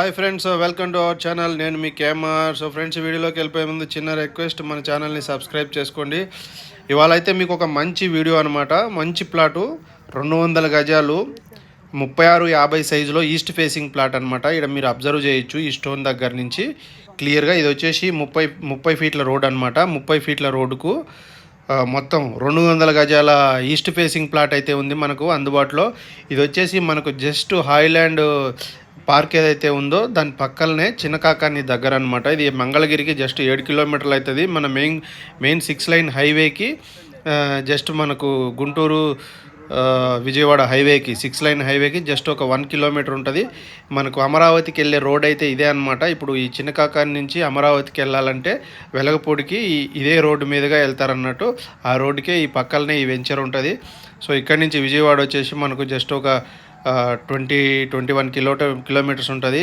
Hi friends welcome to our channel నేను మీ కేమర్ so friends వీడియోలోకి వెళ్ళిపోయే ముందు చిన్న రిక్వెస్ట్ మన ఛానల్ని సబ్స్క్రైబ్ చేసుకోండి. ఇవాళ అయితే మీకు ఒక మంచి వీడియో అనమాట మంచి ప్లాటు రెండు వందల గజాలు ముప్పై ఆరు యాభై సైజులో ఈస్ట్ ఫేసింగ్ ప్లాట్ అనమాట ఇక్కడ మీరు అబ్జర్వ్ చేయొచ్చు ఈ స్టోన్ దగ్గర నుంచి. క్లియర్గా ఇది వచ్చేసి ముప్పై ముప్పై ఫీట్ల రోడ్ అనమాట ముప్పై ఫీట్ల రోడ్డుకు మొత్తం రెండు వందల గజాల ఈస్ట్ ఫేసింగ్ ప్లాట్ అయితే ఉంది మనకు అందుబాటులో. ఇది వచ్చేసి మనకు జస్ట్ హాయిలాండ్ పార్క్ ఏదైతే ఉందో దాని పక్కలనే చిన్నకాకాని దగ్గర అనమాట ఇది మంగళగిరికి జస్ట్ ఏడు కిలోమీటర్లు అవుతుంది. మన మెయిన్ మెయిన్ సిక్స్ లైన్ హైవేకి జస్ట్ మనకు గుంటూరు విజయవాడ హైవేకి సిక్స్ లైన్ హైవేకి జస్ట్ ఒక వన్ కిలోమీటర్ ఉంటుంది. మనకు అమరావతికి వెళ్ళే రోడ్ అయితే ఇదే అనమాట ఇప్పుడు ఈ చిన్నకాకాని నుంచి అమరావతికి వెళ్ళాలంటే వెలగపూడికి ఇదే రోడ్డు మీదుగా వెళ్తారన్నట్టు ఆ రోడ్డుకే ఈ పక్కలనే ఈ వెంచర్ ఉంటుంది. సో ఇక్కడి నుంచి విజయవాడ వచ్చేసి మనకు జస్ట్ ఒక twenty twenty one kilo kilometres ఉంటుంది.